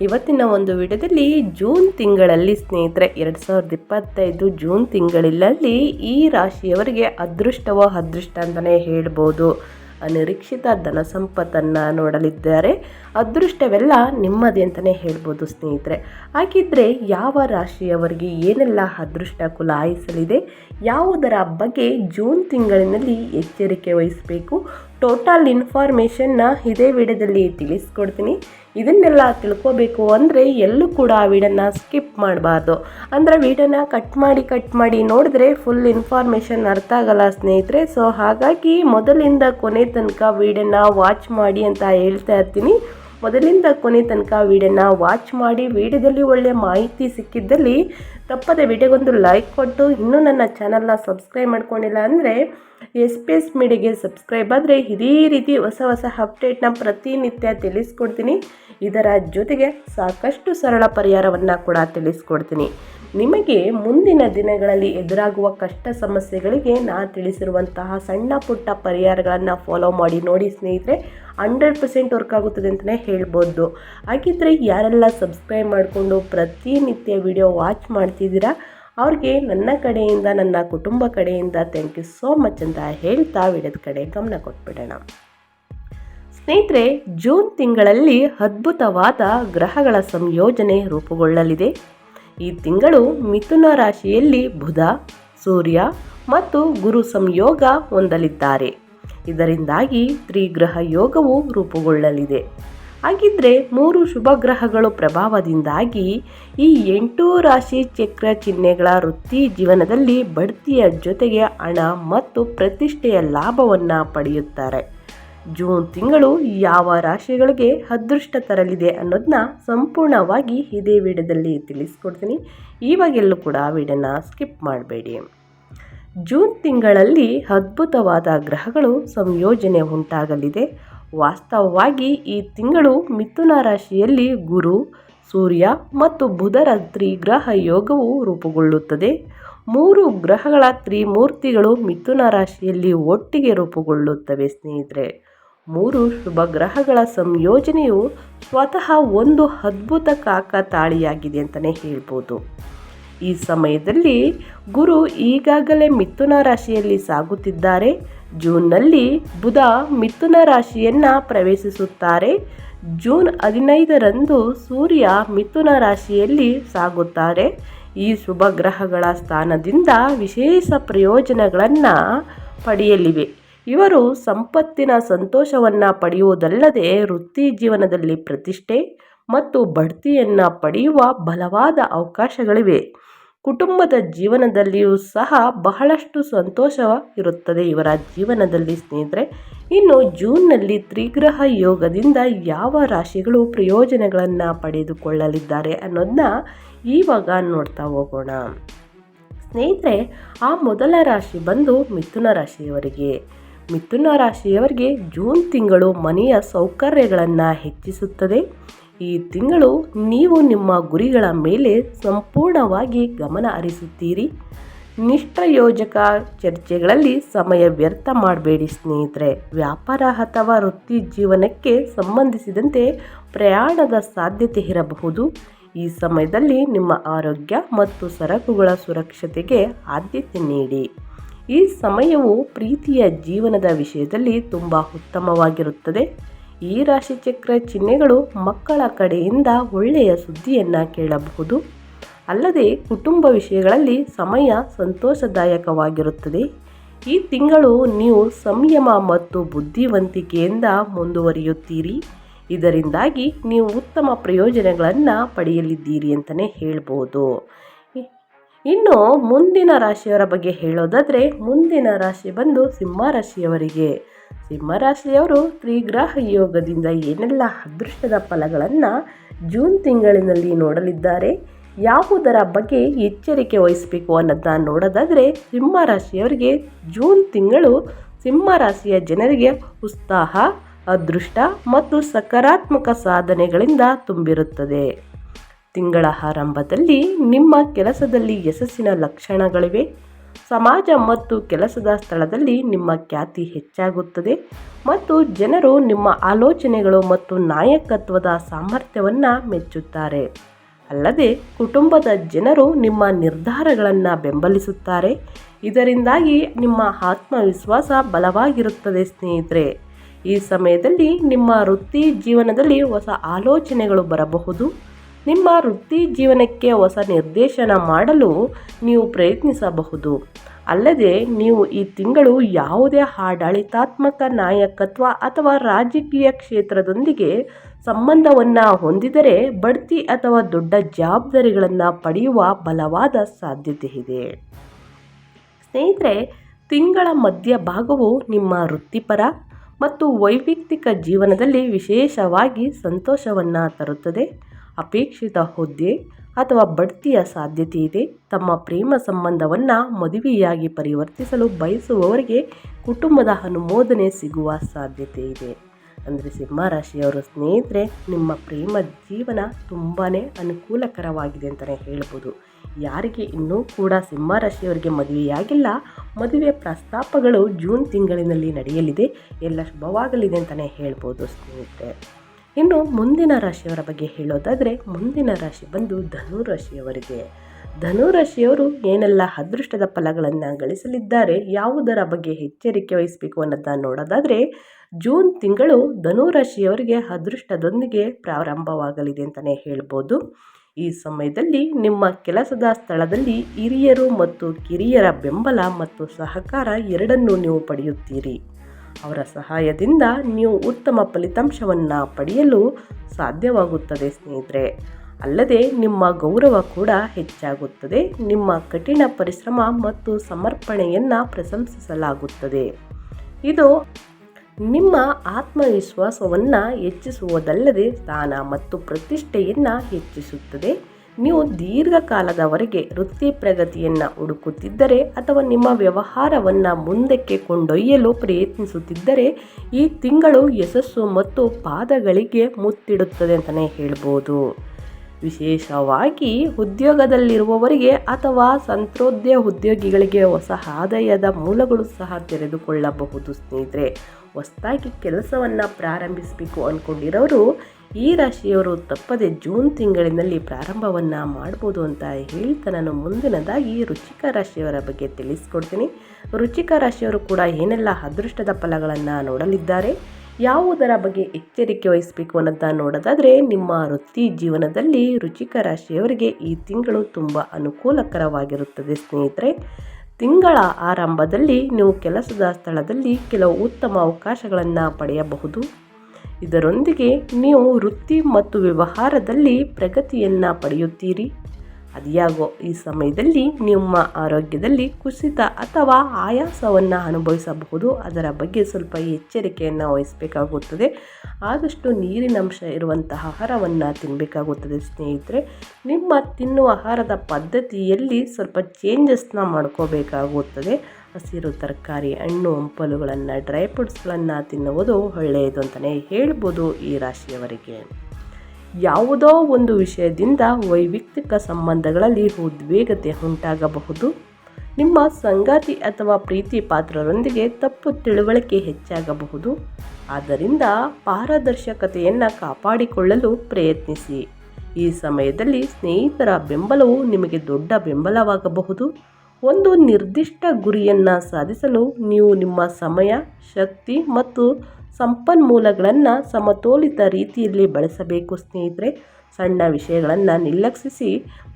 ಇವತ್ತಿನ ಒಂದು ವಿಡಿಯೋದಲ್ಲಿ ಜೂನ್ ತಿಂಗಳಲ್ಲಿ ಸ್ನೇಹಿತರೆ, ಎರಡು ಸಾವಿರದ ಇಪ್ಪತ್ತೈದು ಜೂನ್ ತಿಂಗಳಲ್ಲಿ ಈ ರಾಶಿಯವರಿಗೆ ಅದೃಷ್ಟವೋ ಅದೃಷ್ಟ ಅಂತಲೇ ಹೇಳ್ಬೋದು. ಅನಿರೀಕ್ಷಿತ ಧನ ಸಂಪತ್ತನ್ನು ನೋಡಲಿದ್ದಾರೆ. ಅದೃಷ್ಟವೆಲ್ಲ ನಿಮ್ಮದೇ ಅಂತಲೇ ಹೇಳ್ಬೋದು ಸ್ನೇಹಿತರೆ. ಹಾಗಿದ್ರೆ ಯಾವ ರಾಶಿಯವರಿಗೆ ಏನೆಲ್ಲ ಅದೃಷ್ಟ ಕುಲಾಯಿಸಲಿದೆ, ಯಾವುದರ ಬಗ್ಗೆ ಜೂನ್ ತಿಂಗಳಿನಲ್ಲಿ ಎಚ್ಚರಿಕೆ ವಹಿಸಬೇಕು, ಟೋಟಲ್ ಇನ್ಫಾರ್ಮೇಷನ್ನ ಇದೇ ವಿಡಿಯೋದಲ್ಲಿ ತಿಳಿಸ್ಕೊಡ್ತೀನಿ. ಇದನ್ನೆಲ್ಲ ತಿಳ್ಕೋಬೇಕು ಅಂದರೆ ಎಲ್ಲೂ ಕೂಡ ಆ ವಿಡನ್ನ ಸ್ಕಿಪ್ ಮಾಡಬಾರ್ದು. ಅಂದರೆ ವೀಡನ್ನ ಕಟ್ ಮಾಡಿ ಕಟ್ ಮಾಡಿ ನೋಡಿದ್ರೆ ಫುಲ್ ಇನ್ಫಾರ್ಮೇಷನ್ ಅರ್ಥ ಆಗಲ್ಲ ಸ್ನೇಹಿತರೆ. ಸೊ ಹಾಗಾಗಿ ಮೊದಲಿಂದ ಕೊನೆ ತನಕ ವೀಡನ್ನ ವಾಚ್ ಮಾಡಿ ಅಂತ ಹೇಳ್ತಾ ಇರ್ತೀನಿ. ಮೊದಲಿಂದ ಕೊನೆ ತನಕ ವಿಡಿಯೋನ ವಾಚ್ ಮಾಡಿ ವಿಡಿಯೋದಲ್ಲಿ ಒಳ್ಳೆಯ ಮಾಹಿತಿ ಸಿಕ್ಕಿದ್ದಲ್ಲಿ ತಪ್ಪದೆ ವಿಡಿಯೋಗೊಂದು ಲೈಕ್ ಕೊಟ್ಟು ಇನ್ನೂ ನನ್ನ ಚಾನಲ್ನ ಸಬ್ಸ್ಕ್ರೈಬ್ ಮಾಡ್ಕೊಂಡಿಲ್ಲ ಅಂದರೆ ಎಸ್ ಪಿ ಎಸ್ ಮೀಡಿಯಾಗೆ ಸಬ್ಸ್ಕ್ರೈಬ್ ಆದರೆ ಇದೇ ರೀತಿ ಹೊಸ ಹೊಸ ಅಪ್ಡೇಟ್ನ ಪ್ರತಿನಿತ್ಯ ತಿಳಿಸ್ಕೊಡ್ತೀನಿ. ಇದರ ಜೊತೆಗೆ ಸಾಕಷ್ಟು ಸರಳ ಪರಿಹಾರವನ್ನು ಕೂಡ ತಿಳಿಸ್ಕೊಡ್ತೀನಿ. ನಿಮಗೆ ಮುಂದಿನ ದಿನಗಳಲ್ಲಿ ಎದುರಾಗುವ ಕಷ್ಟ ಸಮಸ್ಯೆಗಳಿಗೆ ನಾನು ತಿಳಿಸಿರುವಂತಹ ಸಣ್ಣ ಪುಟ್ಟ ಪರಿಹಾರಗಳನ್ನು ಫಾಲೋ ಮಾಡಿ ನೋಡಿ ಸ್ನೇಹಿತರೆ ಹಂಡ್ರೆಡ್ ಪರ್ಸೆಂಟ್ ವರ್ಕ್ ಆಗುತ್ತದೆ ಅಂತಲೇ ಹೇಳ್ಬೋದು. ಹಾಗಿದ್ರೆ ಯಾರೆಲ್ಲ ಸಬ್ಸ್ಕ್ರೈಬ್ ಮಾಡಿಕೊಂಡು ಪ್ರತಿನಿತ್ಯ ವಿಡಿಯೋ ವಾಚ್ ಮಾಡ್ತಿದ್ದೀರಾ, ಅವ್ರಿಗೆ ನನ್ನ ಕಡೆಯಿಂದ, ನನ್ನ ಕುಟುಂಬ ಕಡೆಯಿಂದ ಥ್ಯಾಂಕ್ ಯು ಸೋ ಮಚ್ ಅಂತ ಹೇಳ್ತಾ ವಿಡಿಯೋದ ಕಡೆ ಗಮನ ಕೊಟ್ಬಿಡೋಣ. ಸ್ನೇಹಿತರೆ, ಜೂನ್ ತಿಂಗಳಲ್ಲಿ ಅದ್ಭುತವಾದ ಗ್ರಹಗಳ ಸಂಯೋಜನೆ ರೂಪುಗೊಳ್ಳಲಿದೆ. ಈ ತಿಂಗಳು ಮಿಥುನ ರಾಶಿಯಲ್ಲಿ ಬುಧ, ಸೂರ್ಯ ಮತ್ತು ಗುರು ಸಂಯೋಗ ಹೊಂದಲಿದ್ದಾರೆ. ಇದರಿಂದಾಗಿ ತ್ರಿಗ್ರಹ ಯೋಗವು ರೂಪುಗೊಳ್ಳಲಿದೆ. ಹಾಗಿದ್ರೆ ಮೂರು ಶುಭ ಗ್ರಹಗಳು ಪ್ರಭಾವದಿಂದಾಗಿ ಈ ಎಂಟು ರಾಶಿ ಚಕ್ರ ಚಿಹ್ನೆಗಳ ವೃತ್ತಿ ಜೀವನದಲ್ಲಿ ಬಡ್ತಿಯ ಜೊತೆಗೆ ಹಣ ಮತ್ತು ಪ್ರತಿಷ್ಠೆಯ ಲಾಭವನ್ನು ಪಡೆಯುತ್ತಾರೆ. ಜೂನ್ ತಿಂಗಳು ಯಾವ ರಾಶಿಗಳಿಗೆ ಅದೃಷ್ಟ ತರಲಿದೆ ಅನ್ನೋದನ್ನ ಸಂಪೂರ್ಣವಾಗಿ ಇದೇ ವಿಡಿಯೋದಲ್ಲಿ ತಿಳಿಸ್ಕೊಡ್ತೀನಿ. ಇವಾಗೆಲ್ಲೂ ಕೂಡ ವಿಡಿಯೋನ ಸ್ಕಿಪ್ ಮಾಡಬೇಡಿ. ಜೂನ್ ತಿಂಗಳಲ್ಲಿ ಅದ್ಭುತವಾದ ಗ್ರಹಗಳು ಸಂಯೋಜನೆ ಉಂಟಾಗಲಿದೆ. ವಾಸ್ತವವಾಗಿ ಈ ತಿಂಗಳು ಮಿಥುನ ರಾಶಿಯಲ್ಲಿ ಗುರು, ಸೂರ್ಯ ಮತ್ತು ಬುಧರ ತ್ರಿಗ್ರಹ ಯೋಗವು ರೂಪುಗೊಳ್ಳುತ್ತದೆ. ಮೂರು ಗ್ರಹಗಳ ತ್ರಿಮೂರ್ತಿಗಳು ಮಿಥುನ ರಾಶಿಯಲ್ಲಿ ಒಟ್ಟಿಗೆ ರೂಪುಗೊಳ್ಳುತ್ತವೆ ಸ್ನೇಹಿತರೆ. ಮೂರು ಶುಭ ಗ್ರಹಗಳ ಸಂಯೋಜನೆಯು ಸ್ವತಃ ಒಂದು ಅದ್ಭುತ ಕಾಕತಾಳಿಯಾಗಿದೆ ಅಂತಲೇ ಹೇಳ್ಬೋದು. ಈ ಸಮಯದಲ್ಲಿ ಗುರು ಈಗಾಗಲೇ ಮಿಥುನ ರಾಶಿಯಲ್ಲಿ ಸಾಗುತ್ತಿದ್ದಾರೆ. ಜೂನ್ನಲ್ಲಿ ಬುಧ ಮಿಥುನ ರಾಶಿಯನ್ನು ಪ್ರವೇಶಿಸುತ್ತಾರೆ. ಜೂನ್ ಹದಿನೈದರಂದು ಸೂರ್ಯ ಮಿಥುನ ರಾಶಿಯಲ್ಲಿ ಸಾಗುತ್ತಾರೆ. ಈ ಶುಭ ಗ್ರಹಗಳ ಸ್ಥಾನದಿಂದ ವಿಶೇಷ ಪ್ರಯೋಜನಗಳನ್ನು ಪಡೆಯಲಿವೆ. ಇವರು ಸಂಪತ್ತಿನ ಸಂತೋಷವನ್ನು ಪಡೆಯುವುದಲ್ಲದೆ ವೃತ್ತಿ ಜೀವನದಲ್ಲಿ ಪ್ರತಿಷ್ಠೆ ಮತ್ತು ಬಡ್ತಿಯನ್ನು ಪಡೆಯುವ ಬಲವಾದ ಅವಕಾಶಗಳಿವೆ. ಕುಟುಂಬದ ಜೀವನದಲ್ಲಿಯೂ ಸಹ ಬಹಳಷ್ಟು ಸಂತೋಷ ಇರುತ್ತದೆ. ಇವರ ಜೀವನದಲ್ಲಿ ಸ್ನೇಹಿತರೆ, ಇನ್ನು ಜೂನ್ನಲ್ಲಿ ತ್ರಿಗ್ರಹ ಯೋಗದಿಂದ ಯಾವ ರಾಶಿಗಳು ಪ್ರಯೋಜನಗಳನ್ನು ಪಡೆದುಕೊಳ್ಳಲಿದ್ದಾರೆ ಅನ್ನೋದನ್ನ ಈವಾಗ ನೋಡ್ತಾ ಹೋಗೋಣ. ಸ್ನೇಹಿತರೆ, ಆ ಮೊದಲ ರಾಶಿ ಬಂದು ಮಿಥುನ ರಾಶಿಯವರಿಗೆ. ಮಿಥುನ ರಾಶಿಯವರಿಗೆ ಜೂನ್ ತಿಂಗಳು ಮನೆಯ ಸೌಕರ್ಯಗಳನ್ನು ಹೆಚ್ಚಿಸುತ್ತದೆ. ಈ ತಿಂಗಳು ನೀವು ನಿಮ್ಮ ಗುರಿಗಳ ಮೇಲೆ ಸಂಪೂರ್ಣವಾಗಿ ಗಮನ ಹರಿಸುತ್ತೀರಿ. ನಿಷ್ಪ್ರಯೋಜಕ ಚರ್ಚೆಗಳಲ್ಲಿ ಸಮಯ ವ್ಯರ್ಥ ಮಾಡಬೇಡಿ ಸ್ನೇಹಿತರೆ. ವ್ಯಾಪಾರ ಅಥವಾ ವೃತ್ತಿ ಜೀವನಕ್ಕೆ ಸಂಬಂಧಿಸಿದಂತೆ ಪ್ರಯಾಣದ ಸಾಧ್ಯತೆ ಇರಬಹುದು. ಈ ಸಮಯದಲ್ಲಿ ನಿಮ್ಮ ಆರೋಗ್ಯ ಮತ್ತು ಸರಕುಗಳ ಸುರಕ್ಷತೆಗೆ ಆದ್ಯತೆ ನೀಡಿ. ಈ ಸಮಯವು ಪ್ರೀತಿಯ ಜೀವನದ ವಿಷಯದಲ್ಲಿ ತುಂಬ ಉತ್ತಮವಾಗಿರುತ್ತದೆ. ಈ ರಾಶಿಚಕ್ರ ಚಿಹ್ನೆಗಳು ಮಕ್ಕಳ ಕಡೆಯಿಂದ ಒಳ್ಳೆಯ ಸುದ್ದಿಯನ್ನು ಕೇಳಬಹುದು. ಅಲ್ಲದೆ ಕುಟುಂಬ ವಿಷಯಗಳಲ್ಲಿ ಸಮಯ ಸಂತೋಷದಾಯಕವಾಗಿರುತ್ತದೆ. ಈ ತಿಂಗಳು ನೀವು ಸಂಯಮ ಮತ್ತು ಬುದ್ಧಿವಂತಿಕೆಯಿಂದ ಮುಂದುವರಿಯುತ್ತೀರಿ. ಇದರಿಂದಾಗಿ ನೀವು ಉತ್ತಮ ಪ್ರಯೋಜನಗಳನ್ನು ಪಡೆಯಲಿದ್ದೀರಿ ಅಂತಲೇ ಹೇಳ್ಬೋದು. ಇನ್ನು ಮುಂದಿನ ರಾಶಿಯವರ ಬಗ್ಗೆ ಹೇಳೋದಾದರೆ ಮುಂದಿನ ರಾಶಿ ಬಂದು ಸಿಂಹ ರಾಶಿಯವರಿಗೆ. ಸಿಂಹರಾಶಿಯವರು ತ್ರಿಗ್ರಹ ಯೋಗದಿಂದ ಏನೆಲ್ಲ ಅದೃಷ್ಟದ ಫಲಗಳನ್ನು ಜೂನ್ ತಿಂಗಳಿನಲ್ಲಿ ನೋಡಲಿದ್ದಾರೆ, ಯಾವುದರ ಬಗ್ಗೆ ಎಚ್ಚರಿಕೆ ವಹಿಸಬೇಕು ಅನ್ನೋದನ್ನು ನೋಡೋದಾದರೆ ಸಿಂಹ ರಾಶಿಯವರಿಗೆ ಜೂನ್ ತಿಂಗಳು ಸಿಂಹ ರಾಶಿಯ ಜನರಿಗೆ ಉತ್ಸಾಹ, ಅದೃಷ್ಟ ಮತ್ತು ಸಕಾರಾತ್ಮಕ ಸಾಧನೆಗಳಿಂದ ತುಂಬಿರುತ್ತದೆ. ತಿಂಗಳ ಆರಂಭದಲ್ಲಿ ನಿಮ್ಮ ಕೆಲಸದಲ್ಲಿ ಯಶಸ್ಸಿನ ಲಕ್ಷಣಗಳಿವೆ. ಸಮಾಜ ಮತ್ತು ಕೆಲಸದ ಸ್ಥಳದಲ್ಲಿ ನಿಮ್ಮ ಖ್ಯಾತಿ ಹೆಚ್ಚಾಗುತ್ತದೆ ಮತ್ತು ಜನರು ನಿಮ್ಮ ಆಲೋಚನೆಗಳು ಮತ್ತು ನಾಯಕತ್ವದ ಸಾಮರ್ಥ್ಯವನ್ನು ಮೆಚ್ಚುತ್ತಾರೆ. ಅಲ್ಲದೆ ಕುಟುಂಬದ ಜನರು ನಿಮ್ಮ ನಿರ್ಧಾರಗಳನ್ನು ಬೆಂಬಲಿಸುತ್ತಾರೆ. ಇದರಿಂದಾಗಿ ನಿಮ್ಮ ಆತ್ಮವಿಶ್ವಾಸ ಬಲವಾಗಿರುತ್ತದೆ ಸ್ನೇಹಿತರೆ. ಈ ಸಮಯದಲ್ಲಿ ನಿಮ್ಮ ವೃತ್ತಿ ಜೀವನದಲ್ಲಿ ಹೊಸ ಆಲೋಚನೆಗಳು ಬರಬಹುದು. ನಿಮ್ಮ ವೃತ್ತಿ ಜೀವನಕ್ಕೆ ಹೊಸ ನಿರ್ದೇಶನ ಮಾಡಲು ನೀವು ಪ್ರಯತ್ನಿಸಬಹುದು. ಅಲ್ಲದೆ ನೀವು ಈ ತಿಂಗಳು ಯಾವುದೇ ಆಡಳಿತಾತ್ಮಕ ನಾಯಕತ್ವ ಅಥವಾ ರಾಜಕೀಯ ಕ್ಷೇತ್ರದೊಂದಿಗೆ ಸಂಬಂಧವನ್ನು ಹೊಂದಿದರೆ ಬಡ್ತಿ ಅಥವಾ ದೊಡ್ಡ ಜವಾಬ್ದಾರಿಗಳನ್ನು ಪಡೆಯುವ ಬಲವಾದ ಸಾಧ್ಯತೆ ಇದೆ. ಸ್ನೇಹಿತರೆ, ತಿಂಗಳ ಮಧ್ಯಭಾಗವು ನಿಮ್ಮ ವೃತ್ತಿಪರ ಮತ್ತು ವೈಯಕ್ತಿಕ ಜೀವನದಲ್ಲಿ ವಿಶೇಷವಾಗಿ ಸಂತೋಷವನ್ನು ತರುತ್ತದೆ. ಅಪೇಕ್ಷಿತ ಹುದ್ದೆ ಅಥವಾ ಬಡ್ತಿಯ ಸಾಧ್ಯತೆ ಇದೆ. ತಮ್ಮ ಪ್ರೇಮ ಸಂಬಂಧವನ್ನು ಮದುವೆಯಾಗಿ ಪರಿವರ್ತಿಸಲು ಬಯಸುವವರಿಗೆ ಕುಟುಂಬದ ಅನುಮೋದನೆ ಸಿಗುವ ಸಾಧ್ಯತೆ ಇದೆ. ಅಂದರೆ ಸಿಂಹರಾಶಿಯವರು ಸ್ನೇಹಿತರೆ, ನಿಮ್ಮ ಪ್ರೇಮ ಜೀವನ ತುಂಬಾ ಅನುಕೂಲಕರವಾಗಿದೆ ಅಂತಲೇ ಹೇಳ್ಬೋದು. ಯಾರಿಗೆ ಇನ್ನೂ ಕೂಡ ಸಿಂಹರಾಶಿಯವರಿಗೆ ಮದುವೆಯಾಗಿಲ್ಲ. ಮದುವೆ ಪ್ರಸ್ತಾಪಗಳು ಜೂನ್ ತಿಂಗಳಿನಲ್ಲಿ ನಡೆಯಲಿದೆ. ಎಲ್ಲ ಶುಭವಾಗಲಿದೆ ಅಂತಲೇ ಹೇಳ್ಬೋದು ಸ್ನೇಹಿತರೆ. ಇನ್ನು ಮುಂದಿನ ರಾಶಿಯವರ ಬಗ್ಗೆ ಹೇಳೋದಾದರೆ ಮುಂದಿನ ರಾಶಿ ಬಂದು ಧನು ರಾಶಿಯವರಿಗೆ ಧನು ರಾಶಿಯವರು ಏನೆಲ್ಲ ಅದೃಷ್ಟದ ಫಲಗಳನ್ನು ಗಳಿಸಲಿದ್ದಾರೆ, ಯಾವುದರ ಬಗ್ಗೆ ಎಚ್ಚರಿಕೆ ವಹಿಸಬೇಕು ಅನ್ನೋದನ್ನ ನೋಡೋದಾದರೆ ಜೂನ್ ತಿಂಗಳು ಧನು ರಾಶಿಯವರಿಗೆ ಅದೃಷ್ಟದೊಂದಿಗೆ ಪ್ರಾರಂಭವಾಗಲಿದೆ ಅಂತಲೇ ಹೇಳ್ಬೋದು. ಈ ಸಮಯದಲ್ಲಿ ನಿಮ್ಮ ಕೆಲಸದ ಸ್ಥಳದಲ್ಲಿ ಹಿರಿಯರು ಮತ್ತು ಕಿರಿಯರ ಬೆಂಬಲ ಮತ್ತು ಸಹಕಾರ ಎರಡನ್ನೂ ನೀವು ಪಡೆಯುತ್ತೀರಿ. ಅವರ ಸಹಾಯದಿಂದ ನೀವು ಉತ್ತಮ ಫಲಿತಾಂಶವನ್ನು ಪಡೆಯಲು ಸಾಧ್ಯವಾಗುತ್ತದೆ, ಸ್ನೇಹಿತರೆ. ಅಲ್ಲದೆ ನಿಮ್ಮ ಗೌರವ ಕೂಡ ಹೆಚ್ಚಾಗುತ್ತದೆ. ನಿಮ್ಮ ಕಠಿಣ ಪರಿಶ್ರಮ ಮತ್ತು ಸಮರ್ಪಣೆಯನ್ನು ಪ್ರಶಂಸಿಸಲಾಗುತ್ತದೆ. ಇದು ನಿಮ್ಮ ಆತ್ಮವಿಶ್ವಾಸವನ್ನು ಹೆಚ್ಚಿಸುವುದಲ್ಲದೆ ಸ್ಥಾನ ಮತ್ತು ಪ್ರತಿಷ್ಠೆಯನ್ನು ಹೆಚ್ಚಿಸುತ್ತದೆ. ನೀವು ದೀರ್ಘಕಾಲದವರೆಗೆ ವೃತ್ತಿ ಪ್ರಗತಿಯನ್ನು ಹುಡುಕುತ್ತಿದ್ದರೆ ಅಥವಾ ನಿಮ್ಮ ವ್ಯವಹಾರವನ್ನು ಮುಂದಕ್ಕೆ ಕೊಂಡೊಯ್ಯಲು ಪ್ರಯತ್ನಿಸುತ್ತಿದ್ದರೆ ಈ ತಿಂಗಳು ಯಶಸ್ಸು ಮತ್ತು ಪಾದಗಳಿಗೆ ಮುತ್ತಿಡುತ್ತದೆ ಅಂತಲೇ ಹೇಳ್ಬೋದು. ವಿಶೇಷವಾಗಿ ಉದ್ಯೋಗದಲ್ಲಿರುವವರಿಗೆ ಅಥವಾ ಸಂತ್ರೋದ್ಯ ಉದ್ಯೋಗಿಗಳಿಗೆ ಹೊಸ ಆದಾಯದ ಮೂಲಗಳು ಸಹ ತೆರೆದುಕೊಳ್ಳಬಹುದು ಸ್ನೇಹಿತರೆ. ಹೊಸದಾಗಿ ಕೆಲಸವನ್ನು ಪ್ರಾರಂಭಿಸಬೇಕು ಅಂದ್ಕೊಂಡಿರೋರು ಈ ರಾಶಿಯವರು ತಪ್ಪದೆ ಜೂನ್ ತಿಂಗಳಿನಲ್ಲಿ ಪ್ರಾರಂಭವನ್ನು ಮಾಡ್ಬೋದು ಅಂತ ಹೇಳ್ತಾ ನಾನು ಮುಂದಿನದಾಗಿ ರುಚಿಕ ರಾಶಿಯವರ ಬಗ್ಗೆ ತಿಳಿಸ್ಕೊಡ್ತೀನಿ. ರುಚಿಕ ರಾಶಿಯವರು ಕೂಡ ಏನೆಲ್ಲ ಅದೃಷ್ಟದ ಫಲಗಳನ್ನು ನೋಡಲಿದ್ದಾರೆ, ಯಾವುದರ ಬಗ್ಗೆ ಎಚ್ಚರಿಕೆ ವಹಿಸಬೇಕು ಅನ್ನೋದನ್ನ ನೋಡೋದಾದರೆ ನಿಮ್ಮ ವೃತ್ತಿ ಜೀವನದಲ್ಲಿ ರುಚಿಕ ರಾಶಿಯವರಿಗೆ ಈ ತಿಂಗಳು ತುಂಬ ಅನುಕೂಲಕರವಾಗಿರುತ್ತದೆ ಸ್ನೇಹಿತರೆ. ತಿಂಗಳ ಆರಂಭದಲ್ಲಿ ನೀವು ಕೆಲಸದ ಸ್ಥಳದಲ್ಲಿ ಕೆಲವು ಉತ್ತಮ ಅವಕಾಶಗಳನ್ನು ಪಡೆಯಬಹುದು. ಇದರೊಂದಿಗೆ ನೀವು ವೃತ್ತಿ ಮತ್ತು ವ್ಯವಹಾರದಲ್ಲಿ ಪ್ರಗತಿಯನ್ನು ಪಡೆಯುತ್ತೀರಿ. ಅದಿಯಾಗೋ ಈ ಸಮಯದಲ್ಲಿ ನಿಮ್ಮ ಆರೋಗ್ಯದಲ್ಲಿ ಕುಸಿತ ಅಥವಾ ಆಯಾಸವನ್ನು ಅನುಭವಿಸಬಹುದು. ಅದರ ಬಗ್ಗೆ ಸ್ವಲ್ಪ ಎಚ್ಚರಿಕೆಯನ್ನು ವಹಿಸಬೇಕಾಗುತ್ತದೆ. ಆದಷ್ಟು ನೀರಿನಂಶ ಇರುವಂತಹ ಆಹಾರವನ್ನು ತಿನ್ನಬೇಕಾಗುತ್ತದೆ ಸ್ನೇಹಿತರೆ. ನಿಮ್ಮ ತಿನ್ನುವ ಆಹಾರದ ಪದ್ಧತಿಯಲ್ಲಿ ಸ್ವಲ್ಪ ಚೇಂಜಸ್ನ ಮಾಡ್ಕೋಬೇಕಾಗುತ್ತದೆ. ಹಸಿರು ತರಕಾರಿ, ಹಣ್ಣು, ಹಂಪಲುಗಳನ್ನು ಡ್ರೈ ಫ್ರೂಟ್ಸ್ಗಳನ್ನು ತಿನ್ನುವುದು ಒಳ್ಳೆಯದು ಅಂತಲೇ ಹೇಳ್ಬೋದು ಈ ರಾಶಿಯವರಿಗೆ. ಯಾವುದೋ ಒಂದು ವಿಷಯದಿಂದ ವೈಯಕ್ತಿಕ ಸಂಬಂಧಗಳಲ್ಲಿ ಉದ್ವೇಗತೆ ಉಂಟಾಗಬಹುದು. ನಿಮ್ಮ ಸಂಗಾತಿ ಅಥವಾ ಪ್ರೀತಿ ಪಾತ್ರರೊಂದಿಗೆ ತಪ್ಪು ತಿಳುವಳಿಕೆ ಹೆಚ್ಚಾಗಬಹುದು. ಆದ್ದರಿಂದ ಪಾರದರ್ಶಕತೆಯನ್ನು ಕಾಪಾಡಿಕೊಳ್ಳಲು ಪ್ರಯತ್ನಿಸಿ. ಈ ಸಮಯದಲ್ಲಿ ಸ್ನೇಹಿತರ ಬೆಂಬಲವು ನಿಮಗೆ ದೊಡ್ಡ ಬೆಂಬಲವಾಗಬಹುದು. ಒಂದು ನಿರ್ದಿಷ್ಟ ಗುರಿಯನ್ನು ಸಾಧಿಸಲು ನೀವು ನಿಮ್ಮ ಸಮಯ, ಶಕ್ತಿ ಮತ್ತು ಸಂಪನ್ಮೂಲಗಳನ್ನು ಸಮತೋಲಿತ ರೀತಿಯಲ್ಲಿ ಬಳಸಬೇಕು ಸ್ನೇಹಿತರೆ. ಸಣ್ಣ ವಿಷಯಗಳನ್ನು ನಿರ್ಲಕ್ಷಿಸಿ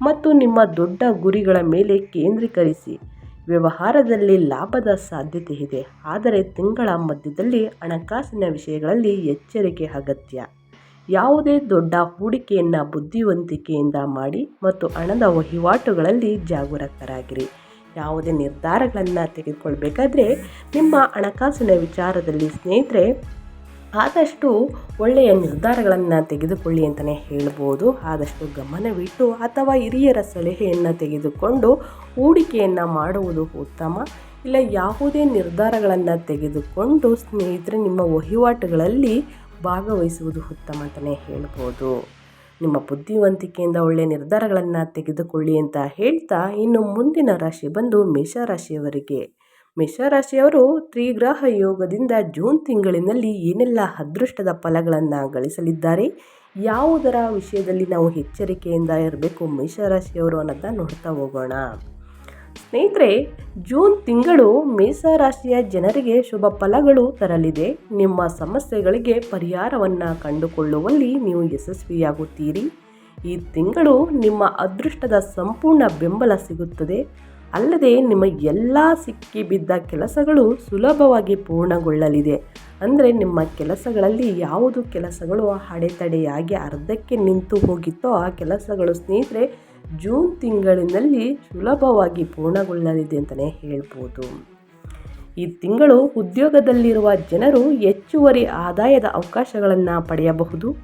ಮತ್ತು ನಿಮ್ಮ ದೊಡ್ಡ ಗುರಿಗಳ ಮೇಲೆ ಕೇಂದ್ರೀಕರಿಸಿ. ವ್ಯವಹಾರದಲ್ಲಿ ಲಾಭದ ಸಾಧ್ಯತೆ ಇದೆ, ಆದರೆ ತಿಂಗಳ ಮಧ್ಯದಲ್ಲಿ ಹಣಕಾಸಿನ ವಿಷಯಗಳಲ್ಲಿ ಎಚ್ಚರಿಕೆ ಅಗತ್ಯ. ಯಾವುದೇ ದೊಡ್ಡ ಹೂಡಿಕೆಯನ್ನು ಬುದ್ಧಿವಂತಿಕೆಯಿಂದ ಮಾಡಿ ಮತ್ತು ಹಣದ ವಹಿವಾಟುಗಳಲ್ಲಿ ಜಾಗರೂಕರಾಗಿರಿ. ಯಾವುದೇ ನಿರ್ಧಾರಗಳನ್ನು ತೆಗೆದುಕೊಳ್ಬೇಕಾದ್ರೆ ನಿಮ್ಮ ಹಣಕಾಸಿನ ವಿಚಾರದಲ್ಲಿ ಸ್ನೇಹಿತರೆ, ಆದಷ್ಟು ಒಳ್ಳೆಯ ನಿರ್ಧಾರಗಳನ್ನು ತೆಗೆದುಕೊಳ್ಳಿ ಅಂತಲೇ ಹೇಳ್ಬೋದು. ಆದಷ್ಟು ಗಮನವಿಟ್ಟು ಅಥವಾ ಹಿರಿಯರ ಸಲಹೆಯನ್ನು ತೆಗೆದುಕೊಂಡು ಹೂಡಿಕೆಯನ್ನು ಮಾಡುವುದು ಉತ್ತಮ. ಇಲ್ಲ, ಯಾವುದೇ ನಿರ್ಧಾರಗಳನ್ನು ತೆಗೆದುಕೊಂಡು ಸ್ನೇಹಿತರೆ, ನಿಮ್ಮ ವಹಿವಾಟುಗಳಲ್ಲಿ ಭಾಗವಹಿಸುವುದು ಉತ್ತಮ ಅಂತಲೇ ಹೇಳ್ಬೋದು. ನಿಮ್ಮ ಬುದ್ಧಿವಂತಿಕೆಯಿಂದ ಒಳ್ಳೆಯ ನಿರ್ಧಾರಗಳನ್ನು ತೆಗೆದುಕೊಳ್ಳಿ ಅಂತ ಹೇಳ್ತಾ ಇನ್ನು ಮುಂದಿನ ರಾಶಿ ಬಂದು ಮೇಷರಾಶಿಯವರಿಗೆ ಮೇಷರಾಶಿಯವರು ತ್ರಿಗ್ರಹ ಯೋಗದಿಂದ ಜೂನ್ ತಿಂಗಳಿನಲ್ಲಿ ಏನೆಲ್ಲ ಅದೃಷ್ಟದ ಫಲಗಳನ್ನು ಗಳಿಸಲಿದ್ದಾರೆ, ಯಾವುದರ ವಿಷಯದಲ್ಲಿ ನಾವು ಎಚ್ಚರಿಕೆಯಿಂದ ಇರಬೇಕು ಮೇಷರಾಶಿಯವರು ಅನ್ನೋದನ್ನ ನೋಡ್ತಾ ಹೋಗೋಣ. ಸ್ನೇಹಿತರೆ, ಜೂನ್ ತಿಂಗಳು ಮೇಷರಾಶಿಯ ಜನರಿಗೆ ಶುಭ ಫಲಗಳು ತರಲಿದೆ. ನಿಮ್ಮ ಸಮಸ್ಯೆಗಳಿಗೆ ಪರಿಹಾರವನ್ನು ಕಂಡುಕೊಳ್ಳುವಲ್ಲಿ ನೀವು ಯಶಸ್ವಿಯಾಗುತ್ತೀರಿ. ಈ ತಿಂಗಳು ನಿಮ್ಮ ಅದೃಷ್ಟದ ಸಂಪೂರ್ಣ ಬೆಂಬಲ ಸಿಗುತ್ತದೆ. ಅಲ್ಲದೆ ನಿಮ್ಮ ಎಲ್ಲ ಸಿಕ್ಕಿ ಬಿದ್ದ ಕೆಲಸಗಳು ಸುಲಭವಾಗಿ ಪೂರ್ಣಗೊಳ್ಳಲಿದೆ. ಅಂದರೆ ನಿಮ್ಮ ಕೆಲಸಗಳಲ್ಲಿ ಯಾವುದು ಕೆಲಸಗಳು ಅಡೆತಡೆಯಾಗಿ ಅರ್ಧಕ್ಕೆ ನಿಂತು ಹೋಗಿತ್ತೋ ಆ ಕೆಲಸಗಳು ಸ್ನೇಹಿತರೆ ಜೂನ್ ತಿಂಗಳಿನಲ್ಲಿ ಸುಲಭವಾಗಿ ಪೂರ್ಣಗೊಳ್ಳಲಿದೆ ಅಂತಲೇ ಹೇಳ್ಬೋದು. ಈ ತಿಂಗಳು ಉದ್ಯೋಗದಲ್ಲಿರುವ ಜನರು ಹೆಚ್ಚುವರಿ ಆದಾಯದ ಅವಕಾಶಗಳನ್ನು ಪಡೆಯಬಹುದು.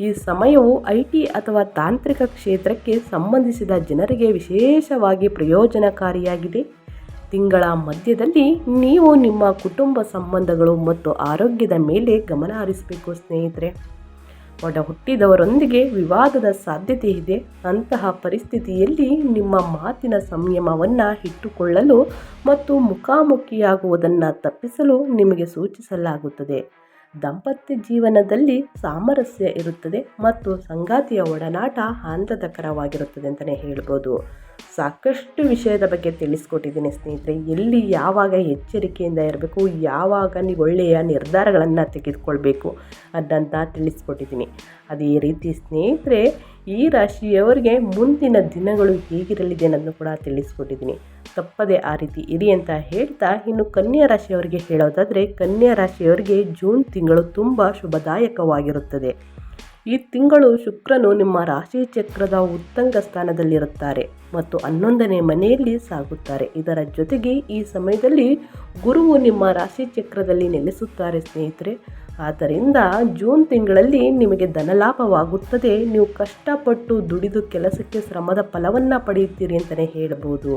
ಈ ಸಮಯವು ಐ ಟಿ ಅಥವಾ ತಾಂತ್ರಿಕ ಕ್ಷೇತ್ರಕ್ಕೆ ಸಂಬಂಧಿಸಿದ ಜನರಿಗೆ ವಿಶೇಷವಾಗಿ ಪ್ರಯೋಜನಕಾರಿಯಾಗಿದೆ. ತಿಂಗಳ ಮಧ್ಯದಲ್ಲಿ ನೀವು ನಿಮ್ಮ ಕುಟುಂಬ ಸಂಬಂಧಗಳು ಮತ್ತು ಆರೋಗ್ಯದ ಮೇಲೆ ಗಮನ ಹರಿಸಬೇಕು ಸ್ನೇಹಿತರೆ. ಒಡ ಹುಟ್ಟಿದವರೊಂದಿಗೆ ವಿವಾದದ ಸಾಧ್ಯತೆ ಇದೆ. ಅಂತಹ ಪರಿಸ್ಥಿತಿಯಲ್ಲಿ ನಿಮ್ಮ ಮಾತಿನ ಸಂಯಮವನ್ನು ಇಟ್ಟುಕೊಳ್ಳಲು ಮತ್ತು ಮುಖಾಮುಖಿಯಾಗುವುದನ್ನು ತಪ್ಪಿಸಲು ನಿಮಗೆ ಸೂಚಿಸಲಾಗುತ್ತದೆ. ದಾಂಪತ್ಯ ಜೀವನದಲ್ಲಿ ಸಾಮರಸ್ಯ ಇರುತ್ತದೆ ಮತ್ತು ಸಂಗಾತಿಯ ಒಡನಾಟ ಆನಂದಕರವಾಗಿರುತ್ತದೆ ಅಂತಲೇ ಹೇಳ್ಬೋದು. ಸಾಕಷ್ಟು ವಿಷಯದ ಬಗ್ಗೆ ತಿಳಿಸ್ಕೊಟ್ಟಿದ್ದೀನಿ ಸ್ನೇಹಿತರೆ. ಎಲ್ಲಿ ಯಾವಾಗ ಎಚ್ಚರಿಕೆಯಿಂದ ಇರಬೇಕು, ಯಾವಾಗ ನೀವು ಒಳ್ಳೆಯ ನಿರ್ಧಾರಗಳನ್ನು ತೆಗೆದುಕೊಳ್ಬೇಕು ಅದಂತ ತಿಳಿಸ್ಕೊಟ್ಟಿದ್ದೀನಿ. ಅದೇ ರೀತಿ ಸ್ನೇಹಿತರೆ ಈ ರಾಶಿಯವರಿಗೆ ಮುಂದಿನ ದಿನಗಳು ಹೇಗಿರಲಿದೆ ಅನ್ನೋದನ್ನು ಕೂಡ ತಿಳಿಸ್ಕೊಟ್ಟಿದ್ದೀನಿ. ತಪ್ಪದೆ ಆ ರೀತಿ ಇರಿ ಅಂತ ಹೇಳ್ತಾ ಇನ್ನು ಕನ್ಯಾ ರಾಶಿಯವರಿಗೆ ಹೇಳೋದಾದರೆ, ಕನ್ಯಾ ರಾಶಿಯವರಿಗೆ ಜೂನ್ ತಿಂಗಳು ತುಂಬ ಶುಭದಾಯಕವಾಗಿರುತ್ತದೆ. ಈ ತಿಂಗಳು ಶುಕ್ರನು ನಿಮ್ಮ ರಾಶಿ ಚಕ್ರದ ಉತ್ತಂಗ ಸ್ಥಾನದಲ್ಲಿರುತ್ತಾರೆ ಮತ್ತು ಹನ್ನೊಂದನೇ ಮನೆಯಲ್ಲಿ ಸಾಗುತ್ತಾರೆ. ಇದರ ಜೊತೆಗೆ ಈ ಸಮಯದಲ್ಲಿ ಗುರುವು ನಿಮ್ಮ ರಾಶಿ ಚಕ್ರದಲ್ಲಿ ನೆಲೆಸುತ್ತಾರೆ ಸ್ನೇಹಿತರೆ. ಆದ್ದರಿಂದ ಜೂನ್ ತಿಂಗಳಲ್ಲಿ ನಿಮಗೆ ಧನಲಾಭವಾಗುತ್ತದೆ. ನೀವು ಕಷ್ಟಪಟ್ಟು ದುಡಿದು ಕೆಲಸಕ್ಕೆ ಶ್ರಮದ ಫಲವನ್ನು ಪಡೆಯುತ್ತೀರಿ ಅಂತಲೇ ಹೇಳ್ಬೋದು.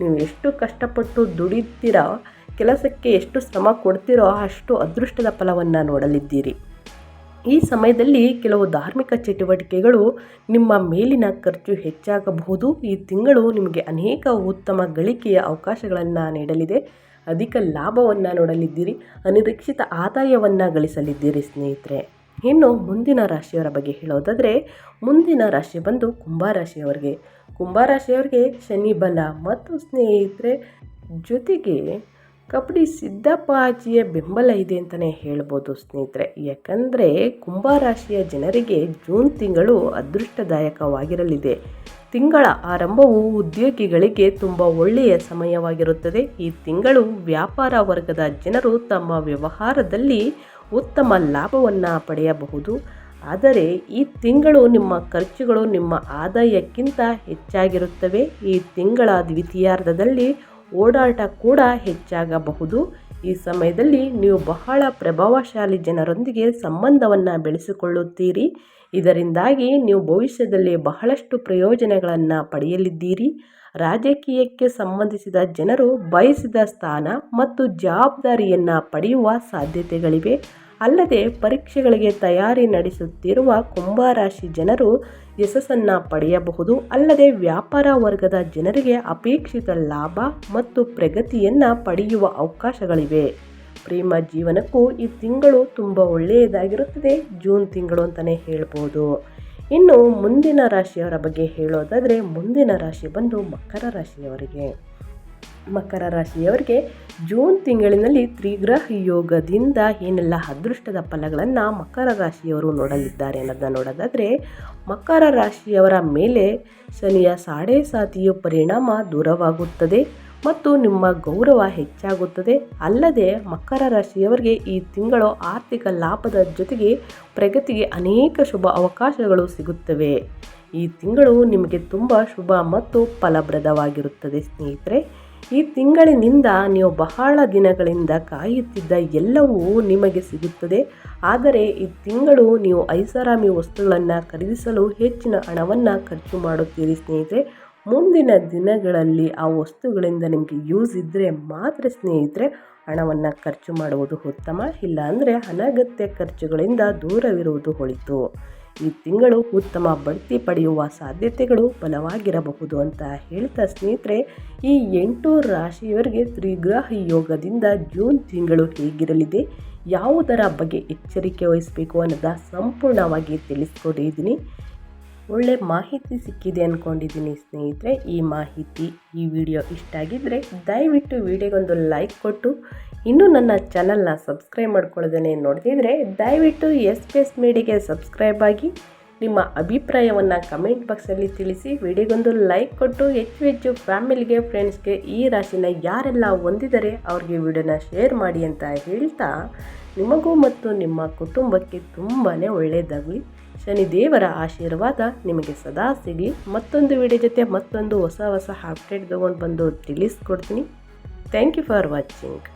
ನೀವು ಎಷ್ಟು ಕಷ್ಟಪಟ್ಟು ದುಡಿತೀರೋ, ಕೆಲಸಕ್ಕೆ ಎಷ್ಟು ಶ್ರಮ ಕೊಡ್ತೀರೋ ಅಷ್ಟು ಅದೃಷ್ಟದ ಫಲವನ್ನು ನೋಡಲಿದ್ದೀರಿ. ಈ ಸಮಯದಲ್ಲಿ ಕೆಲವು ಧಾರ್ಮಿಕ ಚಟುವಟಿಕೆಗಳು ನಿಮ್ಮ ಮೇಲಿನ ಖರ್ಚು ಹೆಚ್ಚಾಗಬಹುದು. ಈ ತಿಂಗಳು ನಿಮಗೆ ಅನೇಕ ಉತ್ತಮ ಗಳಿಕೆಯ ಅವಕಾಶಗಳನ್ನು ನೀಡಲಿದೆ. ಅಧಿಕ ಲಾಭವನ್ನು ನೋಡಲಿದ್ದೀರಿ, ಅನಿರೀಕ್ಷಿತ ಆದಾಯವನ್ನು ಗಳಿಸಲಿದ್ದೀರಿ ಸ್ನೇಹಿತರೆ. ಇನ್ನು ಮುಂದಿನ ರಾಶಿಯವರ ಬಗ್ಗೆ ಹೇಳೋದಾದರೆ, ಮುಂದಿನ ರಾಶಿ ಬಂದು ಕುಂಭರಾಶಿಯವರಿಗೆ ಕುಂಭರಾಶಿಯವರಿಗೆ ಶನಿ ಬಲ ಮತ್ತು ಸ್ನೇಹಿತರೆ, ಜೊತೆಗೆ ಕಬಡ್ಡಿ ಸಿದ್ದಪ್ಪಾಜಿಯ ಬೆಂಬಲ ಇದೆ ಅಂತಲೇ ಹೇಳ್ಬೋದು ಸ್ನೇಹಿತರೆ. ಯಾಕಂದರೆ ಕುಂಭರಾಶಿಯ ಜನರಿಗೆ ಜೂನ್ ತಿಂಗಳು ಅದೃಷ್ಟದಾಯಕವಾಗಿರಲಿದೆ. ತಿಂಗಳ ಆರಂಭವು ಉದ್ಯೋಗಿಗಳಿಗೆ ತುಂಬ ಒಳ್ಳೆಯ ಸಮಯವಾಗಿರುತ್ತದೆ. ಈ ತಿಂಗಳು ವ್ಯಾಪಾರ ವರ್ಗದ ಜನರು ತಮ್ಮ ವ್ಯವಹಾರದಲ್ಲಿ ಉತ್ತಮ ಲಾಭವನ್ನು ಪಡೆಯಬಹುದು. ಆದರೆ ಈ ತಿಂಗಳು ನಿಮ್ಮ ಖರ್ಚುಗಳು ನಿಮ್ಮ ಆದಾಯಕ್ಕಿಂತ ಹೆಚ್ಚಾಗಿರುತ್ತವೆ. ಈ ತಿಂಗಳ ದ್ವಿತೀಯಾರ್ಧದಲ್ಲಿ ಓಡಾಟ ಕೂಡ ಹೆಚ್ಚಾಗಬಹುದು. ಈ ಸಮಯದಲ್ಲಿ ನೀವು ಬಹಳ ಪ್ರಭಾವಶಾಲಿ ಜನರೊಂದಿಗೆ ಸಂಬಂಧವನ್ನು ಬೆಳೆಸಿಕೊಳ್ಳುತ್ತೀರಿ. ಇದರಿಂದಾಗಿ ನೀವು ಭವಿಷ್ಯದಲ್ಲಿ ಬಹಳಷ್ಟು ಪ್ರಯೋಜನಗಳನ್ನು ಪಡೆಯಲಿದ್ದೀರಿ. ರಾಜಕೀಯಕ್ಕೆ ಸಂಬಂಧಿಸಿದ ಜನರು ಬಯಸಿದ ಸ್ಥಾನ ಮತ್ತು ಜವಾಬ್ದಾರಿಯನ್ನು ಪಡೆಯುವ ಸಾಧ್ಯತೆಗಳಿವೆ. ಅಲ್ಲದೆ ಪರೀಕ್ಷೆಗಳಿಗೆ ತಯಾರಿ ನಡೆಸುತ್ತಿರುವ ಕುಂಭರಾಶಿ ಜನರು ಯಶಸ್ಸನ್ನು ಪಡೆಯಬಹುದು. ಅಲ್ಲದೆ ವ್ಯಾಪಾರ ವರ್ಗದ ಜನರಿಗೆ ಅಪೇಕ್ಷಿತ ಲಾಭ ಮತ್ತು ಪ್ರಗತಿಯನ್ನು ಪಡೆಯುವ ಅವಕಾಶಗಳಿವೆ. ಪ್ರೇಮ ಜೀವನಕ್ಕೂ ಈ ತಿಂಗಳು ತುಂಬ ಒಳ್ಳೆಯದಾಗಿರುತ್ತದೆ. ಜೂನ್ ತಿಂಗಳು ಅಂತಲೇ ಹೇಳ್ಬೋದು. ಇನ್ನು ಮುಂದಿನ ರಾಶಿಯವರ ಬಗ್ಗೆ ಹೇಳೋದಾದರೆ ಮುಂದಿನ ರಾಶಿ ಬಂದು ಮಕರ ರಾಶಿಯವರಿಗೆ. ಮಕರ ರಾಶಿಯವರಿಗೆ ಜೂನ್ ತಿಂಗಳಿನಲ್ಲಿ ತ್ರಿಗ್ರಹ ಯೋಗದಿಂದ ಏನೆಲ್ಲ ಅದೃಷ್ಟದ ಫಲಗಳನ್ನು ಮಕರ ರಾಶಿಯವರು ನೋಡಲಿದ್ದಾರೆ ಅನ್ನೋದನ್ನ ನೋಡೋದಾದರೆ, ಮಕರ ರಾಶಿಯವರ ಮೇಲೆ ಶನಿಯ ಸಾಡೆ ಸಾತಿಯ ಪರಿಣಾಮ ದೂರವಾಗುತ್ತದೆ ಮತ್ತು ನಿಮ್ಮ ಗೌರವ ಹೆಚ್ಚಾಗುತ್ತದೆ. ಅಲ್ಲದೆ, ಮಕರ ರಾಶಿಯವರಿಗೆ ಈ ತಿಂಗಳು ಆರ್ಥಿಕ ಲಾಭದ ಜೊತೆಗೆ ಪ್ರಗತಿಗೆ ಅನೇಕ ಶುಭ ಅವಕಾಶಗಳು ಸಿಗುತ್ತವೆ. ಈ ತಿಂಗಳು ನಿಮಗೆ ತುಂಬ ಶುಭ ಮತ್ತು ಫಲಪ್ರದವಾಗಿರುತ್ತದೆ ಸ್ನೇಹಿತರೆ. ಈ ತಿಂಗಳಿನಿಂದ ನೀವು ಬಹಳ ದಿನಗಳಿಂದ ಕಾಯುತ್ತಿದ್ದ ಎಲ್ಲವೂ ನಿಮಗೆ ಸಿಗುತ್ತದೆ. ಆದರೆ ಈ ತಿಂಗಳು ನೀವು ಐಷಾರಾಮಿ ವಸ್ತುಗಳನ್ನು ಖರೀದಿಸಲು ಹೆಚ್ಚಿನ ಹಣವನ್ನು ಖರ್ಚು ಮಾಡುತ್ತೀರಿ ಸ್ನೇಹಿತರೆ. ಮುಂದಿನ ದಿನಗಳಲ್ಲಿ ಆ ವಸ್ತುಗಳಿಂದ ನಿಮಗೆ ಯೂಸ್ ಇದ್ದರೆ ಮಾತ್ರ ಸ್ನೇಹಿತರೆ. ಹಣವನ್ನು ಖರ್ಚು ಮಾಡುವುದು ಉತ್ತಮ, ಇಲ್ಲಾಂದರೆ ಅನಗತ್ಯ ಖರ್ಚುಗಳಿಂದ ದೂರವಿರುವುದು ಒಳಿತು ಈ ತಿಂಗಳು ಉತ್ತಮ ಬಡ್ತಿ ಪಡೆಯುವ ಸಾಧ್ಯತೆಗಳು ಬಲವಾಗಿರಬಹುದು ಅಂತ ಹೇಳ್ತಾ ಸ್ನೇಹಿತರೆ, ಈ ಎಂಟು ರಾಶಿಯವರಿಗೆ ತ್ರಿಗ್ರಹ ಯೋಗದಿಂದ ಜೂನ್ ತಿಂಗಳು ಹೇಗಿರಲಿದೆ, ಯಾವುದರ ಬಗ್ಗೆ ಎಚ್ಚರಿಕೆ ವಹಿಸಬೇಕು ಅನ್ನೋದ ಸಂಪೂರ್ಣವಾಗಿ ತಿಳಿಸ್ಕೊಟ್ಟಿದ್ದೀನಿ. ಒಳ್ಳೆ ಮಾಹಿತಿ ಸಿಕ್ಕಿದೆ ಅಂದ್ಕೊಂಡಿದ್ದೀನಿ ಸ್ನೇಹಿತರೆ. ಈ ಮಾಹಿತಿ, ಈ ವಿಡಿಯೋ ಇಷ್ಟ ಆಗಿದ್ದರೆ ದಯವಿಟ್ಟು ವಿಡಿಯೋಗೊಂದು ಲೈಕ್ ಕೊಟ್ಟು, ಇನ್ನೂ ನನ್ನ ಚಾನಲ್ನ ಸಬ್ಸ್ಕ್ರೈಬ್ ಮಾಡ್ಕೊಳ್ಳೋದನ್ನೇ ನೋಡ್ತಿದ್ರೆ ದಯವಿಟ್ಟು ಎಸ್ ಪಿ ಎಸ್ ಮೀಡಿಗೆ ಸಬ್ಸ್ಕ್ರೈಬ್ ಆಗಿ ನಿಮ್ಮ ಅಭಿಪ್ರಾಯವನ್ನು ಕಮೆಂಟ್ ಬಾಕ್ಸಲ್ಲಿ ತಿಳಿಸಿ, ವಿಡಿಯೋಗೊಂದು ಲೈಕ್ ಕೊಟ್ಟು ಹೆಚ್ಚು ಹೆಚ್ಚು ಫ್ಯಾಮಿಲಿಗೆ, ಫ್ರೆಂಡ್ಸ್ಗೆ ಈ ರಾಶಿನ ಯಾರೆಲ್ಲ ಹೊಂದಿದ್ದಾರೆ ಅವ್ರಿಗೆ ವಿಡಿಯೋನ ಶೇರ್ ಮಾಡಿ ಅಂತ ಹೇಳ್ತಾ, ನಿಮಗೂ ಮತ್ತು ನಿಮ್ಮ ಕುಟುಂಬಕ್ಕೆ ತುಂಬಾ ಒಳ್ಳೆಯದಾಗಲಿ. ಶನಿದೇವರ ಆಶೀರ್ವಾದ ನಿಮಗೆ ಸದಾ ಸಿಗಲಿ. ಮತ್ತೊಂದು ವಿಡಿಯೋ ಜೊತೆ ಮತ್ತೊಂದು ಹೊಸ ಹೊಸ ಅಪ್ಡೇಟ್ ತೊಗೊಂಡು ಬಂದು ತಿಳಿಸ್ಕೊಡ್ತೀನಿ. Thank you for watching